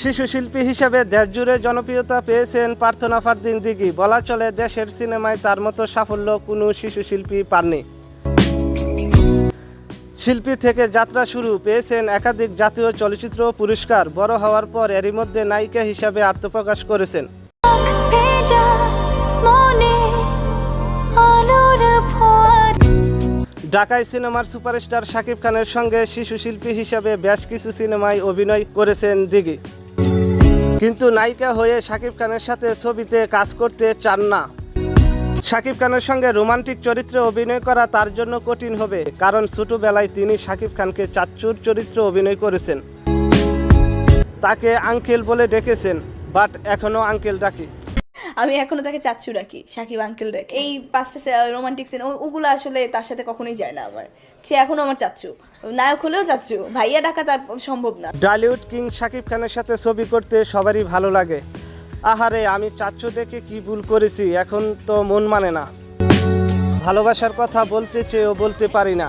শিশু শিল্পী হিসেবে দেশজুড়ে জনপ্রিয়তা পেয়েছেন প্রার্থনা ফারদিন দিঘি। বলা চলে দেশের সিনেমায় তার মতো সাফল্য কোনো শিশু শিল্পী পাননি। শিল্পী থেকে যাত্রা শুরু পেয়েছেন একাধিক জাতীয় চলচ্চিত্র পুরস্কার। বড় হওয়ার পর এরই মধ্যে নায়িকা হিসাবে আত্মপ্রকাশ করেছেন। ঢাকায় সিনেমার সুপারস্টার শাকিব খানের সঙ্গে শিশু শিল্পী হিসাবে বেশ কিছু সিনেমায় অভিনয় করেছেন দিঘি। কিন্তু নায়িকা হয়ে শাকিব খানের সাথে ছবিতে কাজ করতে চান না। শাকিব খানের সঙ্গে রোমান্টিক চরিত্রে অভিনয় করা তার জন্য কঠিন হবে, কারণ ছোটবেলায় তিনি শাকিব খানকে চাচ্চুর চরিত্রে অভিনয় করেছেন। তাকে আঙ্কেল বলে ডেকেছেন, বাট এখনও আঙ্কেল ডাকি। আমি এখনও তাকে চাচ্ছু রাখি, সাকিব আঙ্কেল রাখি এই পাঁচটা রোমান্টিক সিন ওগুলো আসলে তার সাথে কখনোই যায় না আমার। সে এখনও আমার চাচ্ছু। নায়ক হলেও চাচ্ছু। ভাইয়া ডাকা তার সম্ভব না। ডালিউড কিং শাকিব খানের সাথে ছবি করতে সবারই ভালো লাগে। আহারে, আমি চাচ্ছু দেখে কি ভুল করেছি? এখন তো মন মানে না। ভালোবাসার কথা বলতে চেয়েও বলতে পারি না।